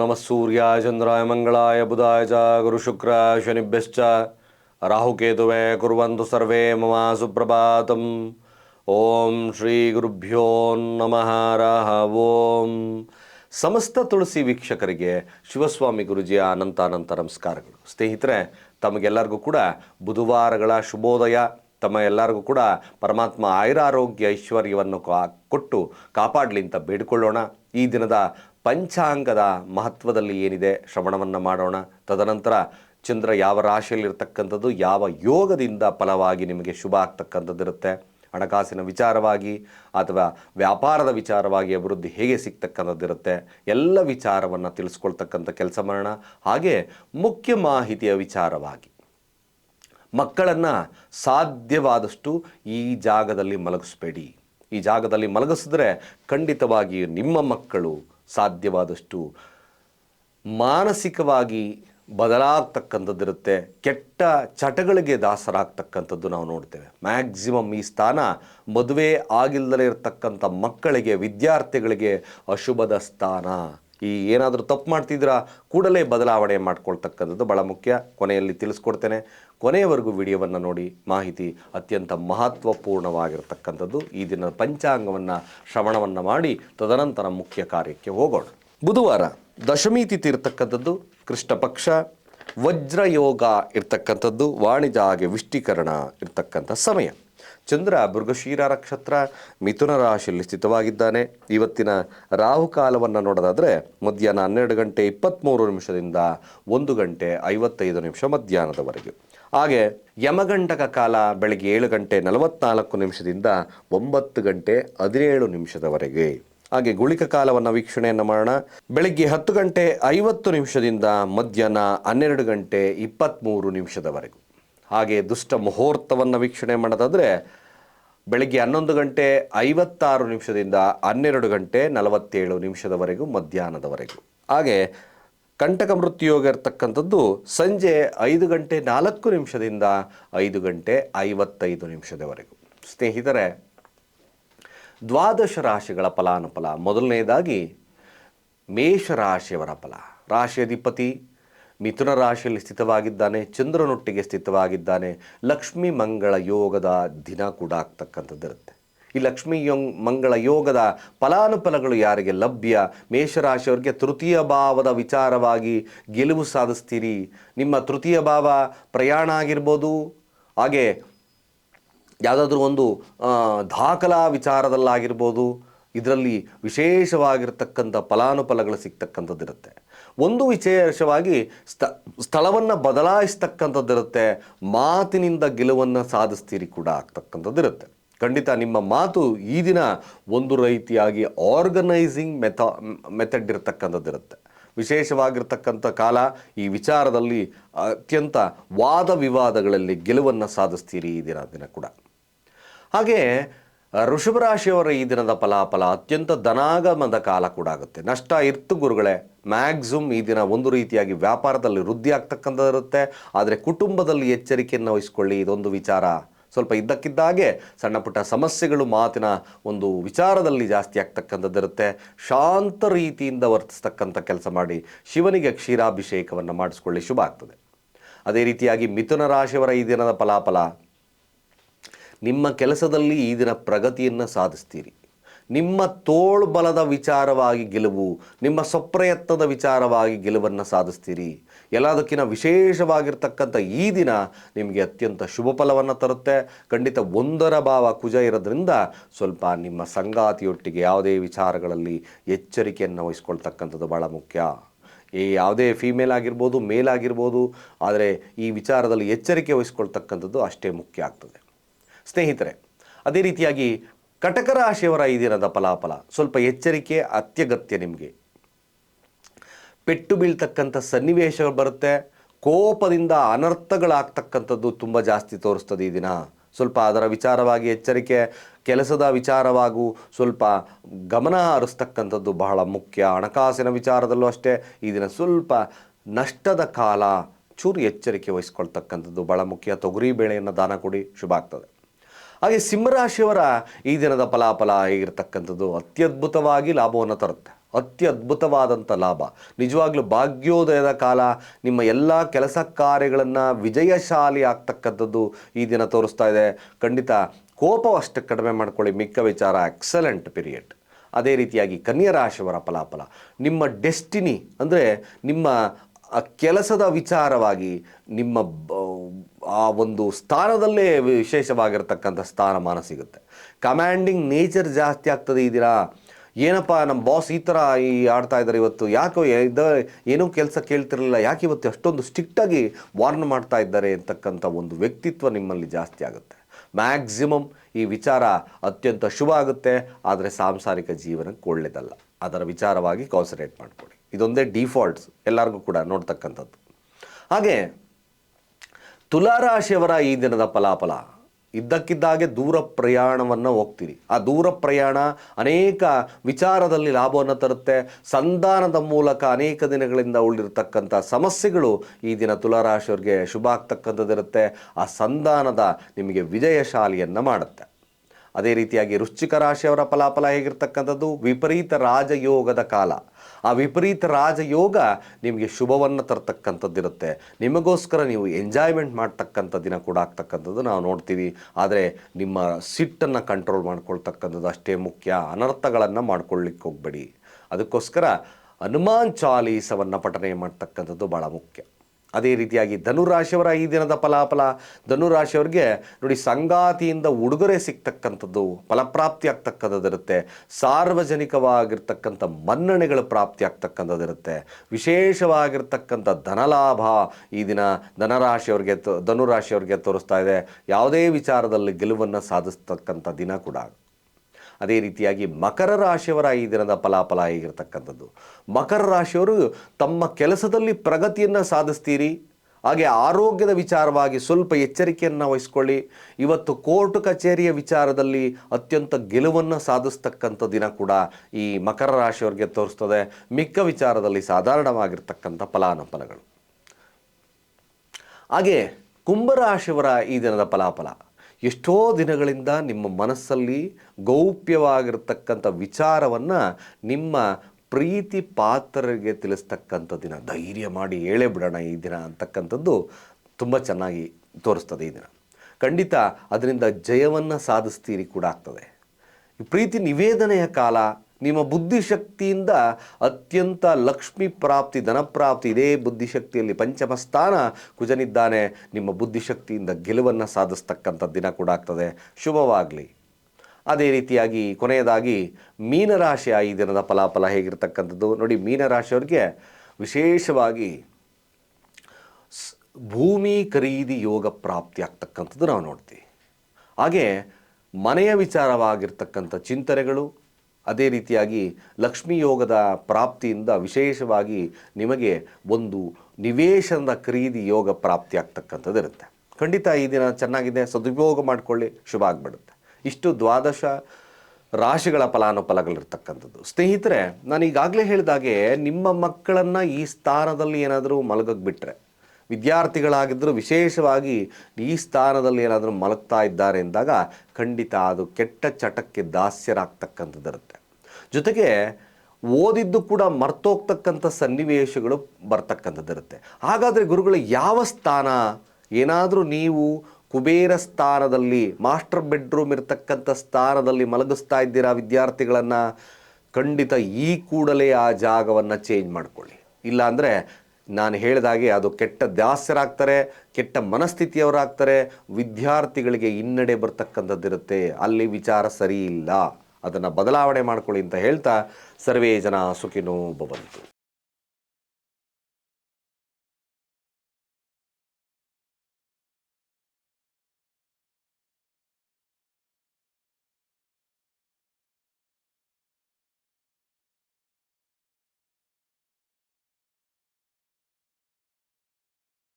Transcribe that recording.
ನಮಃ ಸೂರ್ಯ ಚಂದ್ರಾಯ ಮಂಗಳಾಯ ಬುಧಾಯ ಚ ಗುರುಶುಕ್ರ ಶನಿಭ್ಯಶ್ಚ ರಾಹುಕೇತುವೆ ಕುರುವಂತು ಸರ್ವೇ ಮಮ ಸುಪ್ರಭಾತಂ ಓಂ ಶ್ರೀ ಗುರುಭ್ಯೋ ನಮಃ ರಹ ಓಂ ಸಮಸ್ತ ತುಳಸಿ ವೀಕ್ಷಕರಿಗೆ ಶಿವಸ್ವಾಮಿ ಗುರುಜಿಯ ಅನಂತಾನಂತ ನಮಸ್ಕಾರಗಳು. ಸ್ನೇಹಿತರೆ, ತಮಗೆಲ್ಲರಿಗೂ ಕೂಡ ಬುಧವಾರಗಳ ಶುಭೋದಯ. ತಮ್ಮ ಎಲ್ಲರಿಗೂ ಕೂಡ ಪರಮಾತ್ಮ ಆಯುರಾರೋಗ್ಯ ಐಶ್ವರ್ಯವನ್ನು ಕೊಟ್ಟು ಕಾಪಾಡಲಿ ಅಂತ ಬೇಡಿಕೊಳ್ಳೋಣ. ಈ ದಿನದ ಪಂಚಾಂಗದ ಮಹತ್ವದಲ್ಲಿ ಏನಿದೆ ಶ್ರವಣವನ್ನು ಮಾಡೋಣ. ತದನಂತರ ಚಂದ್ರ ಯಾವ ರಾಶಿಯಲ್ಲಿರ್ತಕ್ಕಂಥದ್ದು, ಯಾವ ಯೋಗದಿಂದ ಫಲವಾಗಿ ನಿಮಗೆ ಶುಭ ಆಗ್ತಕ್ಕಂಥದ್ದಿರುತ್ತೆ ಹಣಕಾಸಿನ ವಿಚಾರವಾಗಿ ಅಥವಾ ವ್ಯಾಪಾರದ ವಿಚಾರವಾಗಿ ಅಭಿವೃದ್ಧಿ ಹೇಗೆ ಸಿಗ್ತಕ್ಕಂಥದ್ದಿರುತ್ತೆ ಎಲ್ಲ ವಿಚಾರವನ್ನು ತಿಳಿಸ್ಕೊಳ್ತಕ್ಕಂಥ ಕೆಲಸ ಮಾಡೋಣ. ಹಾಗೆ ಮುಖ್ಯ ಮಾಹಿತಿಯ ವಿಚಾರವಾಗಿ. ಮಕ್ಕಳನ್ನು ಸಾಧ್ಯವಾದಷ್ಟು ಈ ಜಾಗದಲ್ಲಿ ಮಲಗಿಸ್ಬೇಡಿ. ಈ ಜಾಗದಲ್ಲಿ ಮಲಗಿಸಿದ್ರೆ ಖಂಡಿತವಾಗಿಯೂ ನಿಮ್ಮ ಮಕ್ಕಳು ಸಾಧ್ಯವಾದಷ್ಟು ಮಾನಸಿಕವಾಗಿ ಬದಲಾಗ್ತಕ್ಕಂಥದ್ದಿರುತ್ತೆ. ಕೆಟ್ಟ ಚಟಗಳಿಗೆ ದಾಸರಾಗ್ತಕ್ಕಂಥದ್ದು ನಾವು ನೋಡ್ತೇವೆ. ಮ್ಯಾಕ್ಸಿಮಮ್ ಈ ಸ್ಥಾನ ಮದುವೆ ಆಗಿಲ್ಲದೇ ಇರತಕ್ಕಂಥ ಮಕ್ಕಳಿಗೆ, ವಿದ್ಯಾರ್ಥಿಗಳಿಗೆ ಅಶುಭದ ಸ್ಥಾನ. ಈ ಏನಾದರೂ ತಪ್ಪು ಮಾಡ್ತಿದ್ದೀರಾ, ಕೂಡಲೇ ಬದಲಾವಣೆ ಮಾಡ್ಕೊಳ್ತಕ್ಕಂಥದ್ದು ಭಾಳ ಮುಖ್ಯ. ಕೊನೆಯಲ್ಲಿ ತಿಳಿಸ್ಕೊಡ್ತೇನೆ. ಕೊನೆಯವರೆಗೂ ವಿಡಿಯೋವನ್ನು ನೋಡಿ, ಮಾಹಿತಿ ಅತ್ಯಂತ ಮಹತ್ವಪೂರ್ಣವಾಗಿರ್ತಕ್ಕಂಥದ್ದು. ಈ ದಿನ ಪಂಚಾಂಗವನ್ನು ಶ್ರವಣವನ್ನು ಮಾಡಿ, ತದನಂತರ ಮುಖ್ಯ ಕಾರ್ಯಕ್ಕೆ ಹೋಗೋಣ. ಬುಧವಾರ ದಶಮಿ ತಿಥಿ ಇರತಕ್ಕಂಥದ್ದು, ಕೃಷ್ಣ ಪಕ್ಷ, ವಜ್ರಯೋಗ ಇರ್ತಕ್ಕಂಥದ್ದು, ವಾಣಿಜ್ಯ ಹಾಗೆ ವಿಷ್ಟೀಕರಣ ಇರ್ತಕ್ಕಂಥ ಸಮಯ. ಚಂದ್ರ ಮೃಗಶೀರ ನಕ್ಷತ್ರ ಮಿಥುನ ರಾಶಿಯಲ್ಲಿ ಸ್ಥಿತವಾಗಿದ್ದಾನೆ. ಇವತ್ತಿನ ರಾಹುಕಾಲವನ್ನು ನೋಡೋದಾದರೆ ಮಧ್ಯಾಹ್ನ ಹನ್ನೆರಡು ಗಂಟೆ ಇಪ್ಪತ್ತ್ಮೂರು ನಿಮಿಷದಿಂದ ಒಂದು ಗಂಟೆ ಐವತ್ತೈದು ನಿಮಿಷ ಮಧ್ಯಾಹ್ನದವರೆಗೆ. ಹಾಗೆ ಯಮಗಂಟಕ ಕಾಲ ಬೆಳಗ್ಗೆ ಏಳು ಗಂಟೆ ನಲವತ್ನಾಲ್ಕು ನಿಮಿಷದಿಂದ ಒಂಬತ್ತು ಗಂಟೆ ಹದಿನೇಳು ನಿಮಿಷದವರೆಗೆ. ಹಾಗೆ ಗುಳಿಕ ಕಾಲವನ್ನು ವೀಕ್ಷಣೆಯನ್ನು ಮಾಡೋಣ. ಬೆಳಗ್ಗೆ ಹತ್ತು ಗಂಟೆ ಐವತ್ತು ನಿಮಿಷದಿಂದ ಮಧ್ಯಾಹ್ನ ಹನ್ನೆರಡು ಗಂಟೆ ಇಪ್ಪತ್ತ್ಮೂರು ನಿಮಿಷದವರೆಗೂ. ಹಾಗೆ ದುಷ್ಟ ಮುಹೂರ್ತವನ್ನು ವೀಕ್ಷಣೆ ಮಾಡೋದಾದರೆ ಬೆಳಗ್ಗೆ ಹನ್ನೊಂದು ಗಂಟೆ ಐವತ್ತಾರು ನಿಮಿಷದಿಂದ ಹನ್ನೆರಡು ಗಂಟೆ ನಲವತ್ತೇಳು ನಿಮಿಷದವರೆಗೂ ಮಧ್ಯಾಹ್ನದವರೆಗೂ. ಹಾಗೆ ಕಂಟಕ ಮೃತ್ಯುಯೋಗ ಇರ್ತಕ್ಕಂಥದ್ದು ಸಂಜೆ ಐದು ಗಂಟೆ ನಾಲ್ಕು ನಿಮಿಷದಿಂದ ಐದು ಗಂಟೆ ಐವತ್ತೈದು ನಿಮಿಷದವರೆಗೂ. ಸ್ನೇಹಿತರೆ, ದ್ವಾದಶ ರಾಶಿಗಳ ಫಲಾನುಫಲ. ಮೊದಲನೆಯದಾಗಿ ಮೇಷರಾಶಿಯವರ ಫಲ. ರಾಶಿಯಧಿಪತಿ ಮಿಥುನ ರಾಶಿಯಲ್ಲಿ ಸ್ಥಿತವಾಗಿದ್ದಾನೆ, ಚಂದ್ರನೊಟ್ಟಿಗೆ ಸ್ಥಿತವಾಗಿದ್ದಾನೆ, ಲಕ್ಷ್ಮಿ ಮಂಗಳ ಯೋಗದ ದಿನ ಕೂಡ ಆಗ್ತಕ್ಕಂಥದ್ದಿರುತ್ತೆ ಈ ಲಕ್ಷ್ಮೀ ಯೋಗ ಮಂಗಳ ಯೋಗದ ಫಲಾನುಫಲಗಳು ಯಾರಿಗೆ ಲಭ್ಯ? ಮೇಷರಾಶಿಯವರಿಗೆ ತೃತೀಯ ಭಾವದ ವಿಚಾರವಾಗಿ ಗೆಲುವು ಸಾಧಿಸ್ತೀರಿ. ನಿಮ್ಮ ತೃತೀಯ ಭಾವ ಪ್ರಯಾಣ ಆಗಿರ್ಬೋದು, ಹಾಗೆ ಯಾವುದಾದ್ರೂ ಒಂದು ದಾಖಲಾ ವಿಚಾರದಲ್ಲಾಗಿರ್ಬೋದು ಇದರಲ್ಲಿ ವಿಶೇಷವಾಗಿರ್ತಕ್ಕಂಥ ಫಲಾನುಫಲಗಳು ಸಿಗ್ತಕ್ಕಂಥದ್ದಿರುತ್ತೆ. ಒಂದು ವಿಶೇಷವಾಗಿ ಸ್ಥ, ಸ್ಥಳವನ್ನು ಬದಲಾಯಿಸ್ತಕ್ಕಂಥದ್ದಿರುತ್ತೆ, ಮಾತಿನಿಂದ ಗೆಲುವನ್ನು ಸಾಧಿಸ್ತೀರಿ ಕೂಡ ಆಗ್ತಕ್ಕಂಥದ್ದಿರುತ್ತೆ. ಖಂಡಿತ ನಿಮ್ಮ ಮಾತು ಈ ದಿನ ಒಂದು ರೀತಿಯಾಗಿ ಆರ್ಗನೈಸಿಂಗ್ ಮೆಥ ಮೆಥಡ್ ಇರತಕ್ಕಂಥದ್ದಿರುತ್ತೆ. ವಿಶೇಷವಾಗಿರ್ತಕ್ಕಂಥ ಕಾಲ ಈ ವಿಚಾರದಲ್ಲಿ ಅತ್ಯಂತ ವಾದ ವಿವಾದಗಳಲ್ಲಿ ಗೆಲುವನ್ನು ಸಾಧಿಸ್ತೀರಿ ಈ ದಿನ ದಿನ ಕೂಡ. ಹಾಗೆ ಋಷಭ ರಾಶಿಯವರ ಈ ದಿನದ ಫಲಾಫಲ ಅತ್ಯಂತ ಧನಾಗಮದ ಕಾಲ ಕೂಡ ಆಗುತ್ತೆ. ನಷ್ಟ ಇರ್ತು ಗುರುಗಳೇ ಮ್ಯಾಕ್ಸಿಮಮ್ ಈ ದಿನ ಒಂದು ರೀತಿಯಾಗಿ ವ್ಯಾಪಾರದಲ್ಲಿ ವೃದ್ಧಿ ಆಗ್ತಕ್ಕಂಥದ್ದಿರುತ್ತೆ ಆದರೆ ಕುಟುಂಬದಲ್ಲಿ ಎಚ್ಚರಿಕೆಯನ್ನು ವಹಿಸ್ಕೊಳ್ಳಿ, ಇದೊಂದು ವಿಚಾರ. ಸ್ವಲ್ಪ ಇದ್ದಕ್ಕಿದ್ದಾಗೆ ಸಣ್ಣ ಪುಟ್ಟ ಸಮಸ್ಯೆಗಳು ಮಾತಿನ ಒಂದು ವಿಚಾರದಲ್ಲಿ ಜಾಸ್ತಿ ಆಗ್ತಕ್ಕಂಥದ್ದಿರುತ್ತೆ ಶಾಂತ ರೀತಿಯಿಂದ ವರ್ತಿಸ್ತಕ್ಕಂಥ ಕೆಲಸ ಮಾಡಿ ಶಿವನಿಗೆ ಕ್ಷೀರಾಭಿಷೇಕವನ್ನು ಮಾಡಿಸ್ಕೊಳ್ಳಿ, ಶುಭ ಆಗ್ತದೆ. ಅದೇ ರೀತಿಯಾಗಿ ಮಿಥುನ ರಾಶಿಯವರ ಈ ದಿನದ ಫಲಾಫಲ ನಿಮ್ಮ ಕೆಲಸದಲ್ಲಿ ಈ ದಿನ ಪ್ರಗತಿಯನ್ನು ಸಾಧಿಸ್ತೀರಿ. ನಿಮ್ಮ ತೋಳ್ಬಲದ ವಿಚಾರವಾಗಿ ಗೆಲುವು, ನಿಮ್ಮ ಸ್ವಪ್ರಯತ್ನದ ವಿಚಾರವಾಗಿ ಗೆಲುವನ್ನು ಸಾಧಿಸ್ತೀರಿ. ಎಲ್ಲದಕ್ಕಿಂತ ವಿಶೇಷವಾಗಿರ್ತಕ್ಕಂಥ ಈ ದಿನ ನಿಮಗೆ ಅತ್ಯಂತ ಶುಭ ಫಲವನ್ನು ತರುತ್ತೆ. ಖಂಡಿತ ಒಂದರ ಭಾವ ಕುಜ ಇರೋದ್ರಿಂದ ಸ್ವಲ್ಪ ನಿಮ್ಮ ಸಂಗಾತಿಯೊಟ್ಟಿಗೆ ಯಾವುದೇ ವಿಚಾರಗಳಲ್ಲಿ ಎಚ್ಚರಿಕೆಯನ್ನು ವಹಿಸ್ಕೊಳ್ತಕ್ಕಂಥದ್ದು ಭಾಳ ಮುಖ್ಯ. ಈ ಯಾವುದೇ ಫೀಮೇಲ್ ಆಗಿರ್ಬೋದು, ಮೇಲ್ ಆಗಿರ್ಬೋದು, ಆದರೆ ಈ ವಿಚಾರದಲ್ಲಿ ಎಚ್ಚರಿಕೆ ವಹಿಸ್ಕೊಳ್ತಕ್ಕಂಥದ್ದು ಅಷ್ಟೇ ಮುಖ್ಯ ಆಗ್ತದೆ. ಸ್ನೇಹಿತರೆ, ಅದೇ ರೀತಿಯಾಗಿ ಕಟಕ ರಾಶಿಯವರ ಈ ದಿನದ ಫಲಾಫಲ ಸ್ವಲ್ಪ ಎಚ್ಚರಿಕೆ, ಅತ್ಯಗತ್ಯ ನಿಮಗೆ. ಪೆಟ್ಟು ಬೀಳ್ತಕ್ಕಂಥ ಸನ್ನಿವೇಶಗಳು ಬರುತ್ತೆ, ಕೋಪದಿಂದ ಅನರ್ಥಗಳಾಗ್ತಕ್ಕಂಥದ್ದು ತುಂಬ ಜಾಸ್ತಿ ತೋರಿಸ್ತದೆ ಈ ದಿನ. ಸ್ವಲ್ಪ ಅದರ ವಿಚಾರವಾಗಿ ಎಚ್ಚರಿಕೆ, ಕೆಲಸದ ವಿಚಾರವಾಗೂ ಸ್ವಲ್ಪ ಗಮನ ಹರಿಸ್ತಕ್ಕಂಥದ್ದು ಬಹಳ ಮುಖ್ಯ. ಹಣಕಾಸಿನ ವಿಚಾರದಲ್ಲೂ ಅಷ್ಟೇ, ಈ ದಿನ ಸ್ವಲ್ಪ ನಷ್ಟದ ಕಾಲ ಚೂರು ಎಚ್ಚರಿಕೆ ವಹಿಸ್ಕೊಳ್ತಕ್ಕಂಥದ್ದು ಬಹಳ ಮುಖ್ಯ. ತೊಗರಿ ಬೇಳೆಯನ್ನು ದಾನ ಕೊಡಿ, ಶುಭ ಆಗ್ತದೆ. ಹಾಗೆ ಸಿಂಹರಾಶಿಯವರ ಈ ದಿನದ ಫಲಾಫಲ ಹೇಗಿರ್ತಕ್ಕಂಥದ್ದು ಅತ್ಯದ್ಭುತವಾಗಿ ಲಾಭವನ್ನು ತರುತ್ತೆ. ಅತ್ಯದ್ಭುತವಾದಂಥ ಲಾಭ. ನಿಜವಾಗ್ಲೂ ಭಾಗ್ಯೋದಯದ ಕಾಲ, ನಿಮ್ಮ ಎಲ್ಲ ಕೆಲಸ ಕಾರ್ಯಗಳನ್ನು ವಿಜಯಶಾಲಿ ಆಗ್ತಕ್ಕಂಥದ್ದು ಈ ದಿನ ತೋರಿಸ್ತಾ ಇದೆ. ಖಂಡಿತ ಕೋಪವಷ್ಟು ಕಡಿಮೆ ಮಾಡ್ಕೊಳ್ಳಿ. ಮಿಕ್ಕ ವಿಚಾರ ಎಕ್ಸಲೆಂಟ್ ಪೀರಿಯಡ್ ಅದೇ ರೀತಿಯಾಗಿ ಕನ್ಯರಾಶಿಯವರ ಫಲಾಫಲ. ನಿಮ್ಮ ಡೆಸ್ಟಿನಿ ಅಂದರೆ ನಿಮ್ಮ ಕೆಲಸದ ವಿಚಾರವಾಗಿ ನಿಮ್ಮ ಆ ಒಂದು ಸ್ಥಾನದಲ್ಲೇ ವಿಶೇಷವಾಗಿರ್ತಕ್ಕಂಥ ಸ್ಥಾನಮಾನ ಸಿಗುತ್ತೆ. ಕಮ್ಯಾಂಡಿಂಗ್ ನೇಚರ್ ಜಾಸ್ತಿ ಆಗ್ತದೆ ಇದ್ದೀರಾ ಏನಪ್ಪ ನಮ್ಮ ಬಾಸ್ ಈ ಥರ ಈ ಆಡ್ತಾ ಇದ್ದಾರೆ ಇವತ್ತು. ಯಾಕೋ ಇದ ಏನೂ ಕೆಲಸ ಕೇಳ್ತಿರಲಿಲ್ಲ. ಯಾಕೆ ಇವತ್ತು ಅಷ್ಟೊಂದು ಸ್ಟ್ರಿಕ್ಟಾಗಿ ವಾರ್ನ್ ಮಾಡ್ತಾ ಇದ್ದಾರೆ ಅಂತಕ್ಕಂಥ ಒಂದು ವ್ಯಕ್ತಿತ್ವ ನಿಮ್ಮಲ್ಲಿ ಜಾಸ್ತಿ ಆಗುತ್ತೆ. ಮ್ಯಾಕ್ಸಿಮಮ್ ಈ ವಿಚಾರ ಅತ್ಯಂತ ಶುಭ ಆಗುತ್ತೆ. ಆದರೆ ಸಾಂಸಾರಿಕ ಜೀವನಕ್ಕೆ ಒಳ್ಳೆಯದಲ್ಲ ಅದರ ವಿಚಾರವಾಗಿ ಕಾನ್ಸಂಟ್ರೇಟ್ ಮಾಡ್ಕೊಳ್ಳಿ ಇದೊಂದೇ ಡಿಫಾಲ್ಟ್ಸ್ ಎಲ್ಲರಿಗೂ ಕೂಡ ನೋಡ್ತಕ್ಕಂಥದ್ದು. ಹಾಗೆ ತುಲಾರಾಶಿಯವರ ಈ ದಿನದ ಫಲಾಫಲ, ಇದ್ದಕ್ಕಿದ್ದಾಗೆ ದೂರ ಪ್ರಯಾಣವನ್ನು ಹೋಗ್ತೀರಿ. ಆ ದೂರ ಪ್ರಯಾಣ ಅನೇಕ ವಿಚಾರದಲ್ಲಿ ಲಾಭವನ್ನು ತರುತ್ತೆ. ಸಂಧಾನದ ಮೂಲಕ ಅನೇಕ ದಿನಗಳಿಂದ ಉಳಿರ್ತಕ್ಕಂಥ ಸಮಸ್ಯೆಗಳು ಈ ದಿನ ತುಲಾರಾಶಿಯವ್ರಿಗೆ ಶುಭ ಆಗ್ತಕ್ಕಂಥದ್ದಿರುತ್ತೆ. ಆ ಸಂಧಾನದ ನಿಮಗೆ ವಿಜಯಶಾಲಿಯನ್ನು ಮಾಡುತ್ತೆ. ಅದೇ ರೀತಿಯಾಗಿ ವೃಶ್ಚಿಕ ರಾಶಿಯವರ ಫಲಾಫಲ ಹೇಗಿರ್ತಕ್ಕಂಥದ್ದು? ವಿಪರೀತ ರಾಜಯೋಗದ ಕಾಲ. ಆ ವಿಪರೀತ ರಾಜಯೋಗ ನಿಮಗೆ ಶುಭವನ್ನು ತರ್ತಕ್ಕಂಥದ್ದಿರುತ್ತೆ. ನಿಮಗೋಸ್ಕರ ನೀವು ಎಂಜಾಯ್ಮೆಂಟ್ ಮಾಡ್ತಕ್ಕಂಥ ದಿನ ಕೂಡ ಆಗ್ತಕ್ಕಂಥದ್ದು ನಾವು ನೋಡ್ತೀವಿ. ಆದರೆ ನಿಮ್ಮ ಸಿಟ್ಟನ್ನು ಕಂಟ್ರೋಲ್ ಮಾಡ್ಕೊಳ್ತಕ್ಕಂಥದ್ದು ಅಷ್ಟೇ ಮುಖ್ಯ. ಅನರ್ಥಗಳನ್ನು ಮಾಡ್ಕೊಳ್ಳಿಕ್ಕೆ ಹೋಗಬೇಡಿ. ಅದಕ್ಕೋಸ್ಕರ ಹನುಮಾನ್ ಚಾಲೀಸವನ್ನು ಪಠನೆ ಮಾಡ್ತಕ್ಕಂಥದ್ದು ಭಾಳ ಮುಖ್ಯ. ಅದೇ ರೀತಿಯಾಗಿ ಧನುರಾಶಿಯವರ ಈ ದಿನದ ಫಲಾಫಲ, ಧನುರಾಶಿಯವರಿಗೆ ನೋಡಿ ಸಂಗಾತಿಯಿಂದ ಉಡುಗೊರೆ ಸಿಗ್ತಕ್ಕಂಥದ್ದು, ಫಲಪ್ರಾಪ್ತಿ ಆಗ್ತಕ್ಕಂಥದ್ದಿರುತ್ತೆ. ಸಾರ್ವಜನಿಕವಾಗಿರ್ತಕ್ಕಂಥ ಮನ್ನಣೆಗಳು ಪ್ರಾಪ್ತಿ ಆಗ್ತಕ್ಕಂಥದ್ದಿರುತ್ತೆ. ವಿಶೇಷವಾಗಿರ್ತಕ್ಕಂಥ ಧನಲಾಭ ಈ ದಿನ ಧನರಾಶಿಯವರಿಗೆ ಧನುರಾಶಿಯವರಿಗೆ ತೋರಿಸ್ತಾ ಇದೆ. ಯಾವುದೇ ವಿಚಾರದಲ್ಲಿ ಗೆಲುವನ್ನು ಸಾಧಿಸ್ತಕ್ಕಂಥ ದಿನ ಕೂಡ. ಅದೇ ರೀತಿಯಾಗಿ ಮಕರ ರಾಶಿಯವರ ಈ ದಿನದ ಫಲಾಫಲ ಆಗಿರತಕ್ಕಂಥದ್ದು. ಮಕರ ರಾಶಿಯವರು ತಮ್ಮ ಕೆಲಸದಲ್ಲಿ ಪ್ರಗತಿಯನ್ನು ಸಾಧಿಸ್ತೀರಿ. ಹಾಗೆ ಆರೋಗ್ಯದ ವಿಚಾರವಾಗಿ ಸ್ವಲ್ಪ ಎಚ್ಚರಿಕೆಯನ್ನು ವಹಿಸ್ಕೊಳ್ಳಿ. ಇವತ್ತು ಕೋರ್ಟ್ ಕಚೇರಿಯ ವಿಚಾರದಲ್ಲಿ ಅತ್ಯಂತ ಗೆಲುವನ್ನು ಸಾಧಿಸ್ತಕ್ಕಂಥ ದಿನ ಕೂಡ ಈ ಮಕರ ರಾಶಿಯವರಿಗೆ ತೋರಿಸ್ತದೆ. ಮಿಕ್ಕ ವಿಚಾರದಲ್ಲಿ ಸಾಧಾರಣವಾಗಿರ್ತಕ್ಕಂಥ ಫಲಾನುಫಲಗಳು. ಹಾಗೆ ಕುಂಭರಾಶಿಯವರ ಈ ದಿನದ ಫಲಾಫಲ. ಎಷ್ಟೋ ದಿನಗಳಿಂದ ನಿಮ್ಮ ಮನಸ್ಸಲ್ಲಿ ಗೌಪ್ಯವಾಗಿರ್ತಕ್ಕಂಥ ವಿಚಾರವನ್ನು ನಿಮ್ಮ ಪ್ರೀತಿ ಪಾತ್ರರಿಗೆ ತಿಳಿಸ್ತಕ್ಕಂಥ ದಿನ. ಧೈರ್ಯ ಮಾಡಿ ಹೇಳೇ ಬಿಡೋಣ ಈ ದಿನ ಅಂತಕ್ಕಂಥದ್ದು ತುಂಬ ಚೆನ್ನಾಗಿ ತೋರಿಸ್ತದೆ ಈ ದಿನ. ಖಂಡಿತ ಅದರಿಂದ ಜಯವನ್ನು ಸಾಧಿಸ್ತೀರಿ ಕೂಡ ಆಗ್ತದೆ. ಪ್ರೀತಿ ನಿವೇದನೆಯ ಕಾಲ ನಿಮ್ಮ ಬುದ್ಧಿಶಕ್ತಿಯಿಂದ ಅತ್ಯಂತ ಲಕ್ಷ್ಮಿ ಪ್ರಾಪ್ತಿ, ಧನಪ್ರಾಪ್ತಿ ಇದೇ ಬುದ್ಧಿಶಕ್ತಿಯಲ್ಲಿ ಪಂಚಮ ಸ್ಥಾನ ಕುಜನಿದ್ದಾನೆ. ನಿಮ್ಮ ಬುದ್ಧಿಶಕ್ತಿಯಿಂದ ಗೆಲುವನ್ನು ಸಾಧಿಸ್ತಕ್ಕಂಥ ದಿನ ಕೂಡ ಆಗ್ತದೆ. ಶುಭವಾಗಲಿ. ಅದೇ ರೀತಿಯಾಗಿ ಕೊನೆಯದಾಗಿ, ಮೀನರಾಶಿಯ ಈ ದಿನದ ಫಲಾಫಲ ಹೇಗಿರ್ತಕ್ಕಂಥದ್ದು? ನೋಡಿ, ಮೀನರಾಶಿಯವ್ರಿಗೆ ವಿಶೇಷವಾಗಿ ಭೂಮಿ ಖರೀದಿ ಯೋಗ ಪ್ರಾಪ್ತಿ ಆಗ್ತಕ್ಕಂಥದ್ದು ನಾವು ನೋಡ್ತೀವಿ. ಹಾಗೆ ಮನೆಯ ವಿಚಾರವಾಗಿರ್ತಕ್ಕಂಥ ಚಿಂತನೆಗಳು ಅದೇ ರೀತಿಯಾಗಿ ಲಕ್ಷ್ಮೀ ಯೋಗದ ಪ್ರಾಪ್ತಿಯಿಂದ ವಿಶೇಷವಾಗಿ ನಿಮಗೆ ಒಂದು ನಿವೇಶನದ ಖರೀದಿ ಯೋಗ ಪ್ರಾಪ್ತಿ ಆಗ್ತಕ್ಕಂಥದ್ದು ಇರುತ್ತೆ. ಖಂಡಿತ ಈ ದಿನ ಚೆನ್ನಾಗಿದೆ, ಸದುಪಯೋಗ ಮಾಡಿಕೊಳ್ಳಿ, ಶುಭ ಆಗಿಬಿಡುತ್ತೆ. ಇಷ್ಟು ದ್ವಾದಶ ರಾಶಿಗಳ ಫಲಾನುಫಲಗಳಿರ್ತಕ್ಕಂಥದ್ದು. ಸ್ನೇಹಿತರೆ ನಾನು ಈಗಾಗಲೇ ಹೇಳಿದಾಗೆ ನಿಮ್ಮ ಮಕ್ಕಳನ್ನು ಈ ಸ್ಥಾನದಲ್ಲಿ ಏನಾದರೂ ಮಲಗಕ್ಕೆ ವಿದ್ಯಾರ್ಥಿಗಳಾಗಿದ್ದರೂ ವಿಶೇಷವಾಗಿ ಈ ಸ್ಥಾನದಲ್ಲಿ ಏನಾದರೂ ಮಲಗ್ತಾ ಇದ್ದಾರೆ ಎಂದಾಗ ಖಂಡಿತ ಅದು ಕೆಟ್ಟ ಚಟಕ್ಕೆ ದಾಸ್ಯರಾಗ್ತಕ್ಕಂಥದ್ದಿರುತ್ತೆ. ಜೊತೆಗೆ ಓದಿದ್ದು ಕೂಡ ಮರ್ತೋಗ್ತಕ್ಕಂಥ ಸನ್ನಿವೇಶಗಳು ಬರ್ತಕ್ಕಂಥದ್ದಿರುತ್ತೆ. ಹಾಗಾದರೆ ಗುರುಗಳು, ಯಾವ ಸ್ಥಾನ? ಏನಾದರೂ ನೀವು ಕುಬೇರ ಸ್ಥಾನದಲ್ಲಿ, ಮಾಸ್ಟರ್ ಬೆಡ್ರೂಮ್ ಇರತಕ್ಕಂಥ ಸ್ಥಾನದಲ್ಲಿ ಮಲಗಿಸ್ತಾ ಇದ್ದೀರಾ ವಿದ್ಯಾರ್ಥಿಗಳನ್ನು? ಖಂಡಿತ ಈ ಕೂಡಲೇ ಆ ಜಾಗವನ್ನು ಚೇಂಜ್ ಮಾಡಿಕೊಳ್ಳಿ. ಇಲ್ಲಾಂದರೆ ನಾನು ಹೇಳಿದಾಗೆ ಅದು ಕೆಟ್ಟ ದಾಸ್ಯರಾಗ್ತಾರೆ ಕೆಟ್ಟ ಮನಸ್ಥಿತಿಯವರಾಗ್ತಾರೆ. ವಿದ್ಯಾರ್ಥಿಗಳಿಗೆ ಹಿನ್ನಡೆ ಬರ್ತಕ್ಕಂಥದ್ದಿರುತ್ತೆ. ಅಲ್ಲಿ ವಿಚಾರ ಸರಿ ಇಲ್ಲ ಅದನ್ನು ಬದಲಾವಣೆ ಮಾಡ್ಕೊಳ್ಳಿ ಅಂತ ಹೇಳ್ತಾ ಸರ್ವೇ ಜನ ಸುಖಿನೋ ಭವಂತು